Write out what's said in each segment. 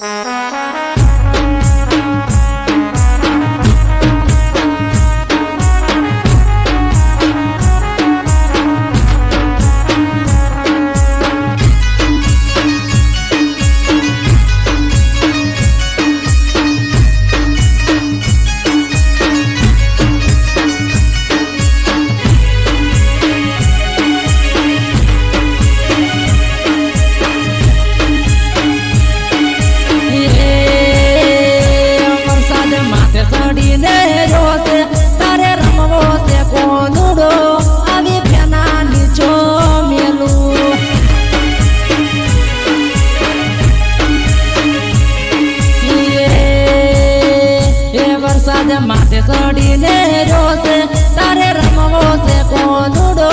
એ માથે ચડીને રોશે, તારે રમવો છે કોનુડો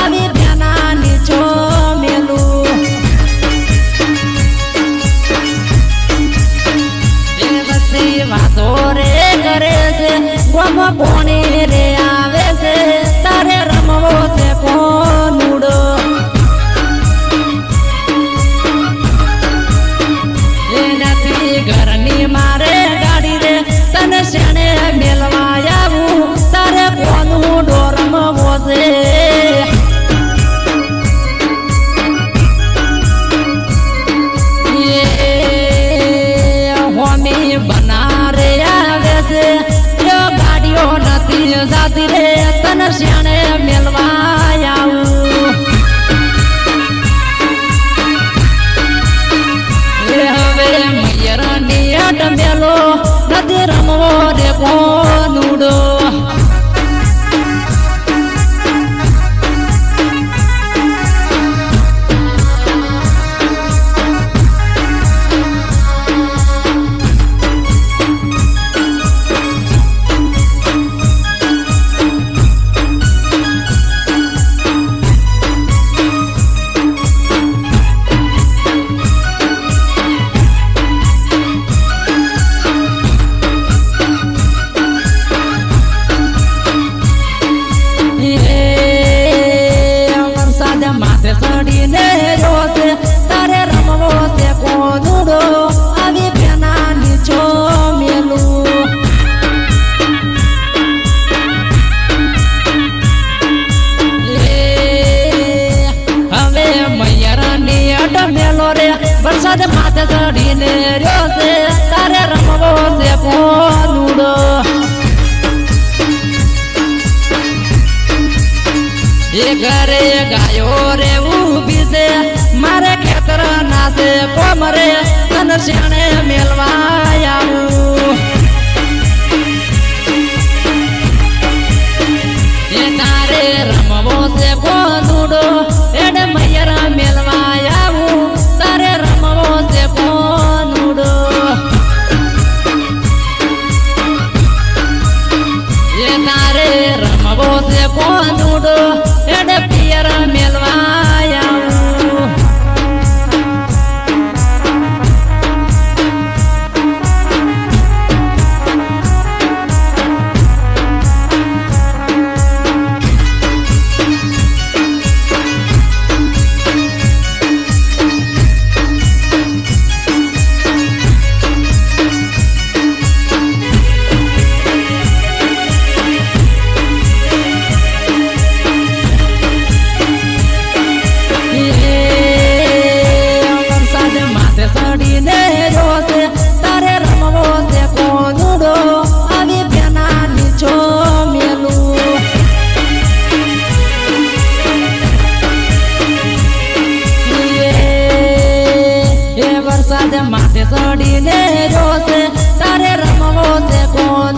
આવી ફેના નીચો મેલું એ વસ્તી વાતો રે કરે છે. ગમ કોણી મેલવા આવું તારે કોનું ડોરમવો છે એ હોમી બનારે આવે છે ગાડીઓ નથી જાતી રે શ્યાણે મેલવા? વરસાદ માથે ચડીને રોશે તારે રમવો છે કોનુડો એ ઘરે ગાયો રે ઊભી છે. મારે ખેતર નાસે કોમરે તન શેણે મેલવા છે કોનુડો એડે પિયર મેલવા? ચડીને રોશે, તારે રમવો છે કોનુડો? આવી પેના નીચો મેલું એ વરસાદ માથે ચડીને રોશે, તારે રમવો છે કોનુડો?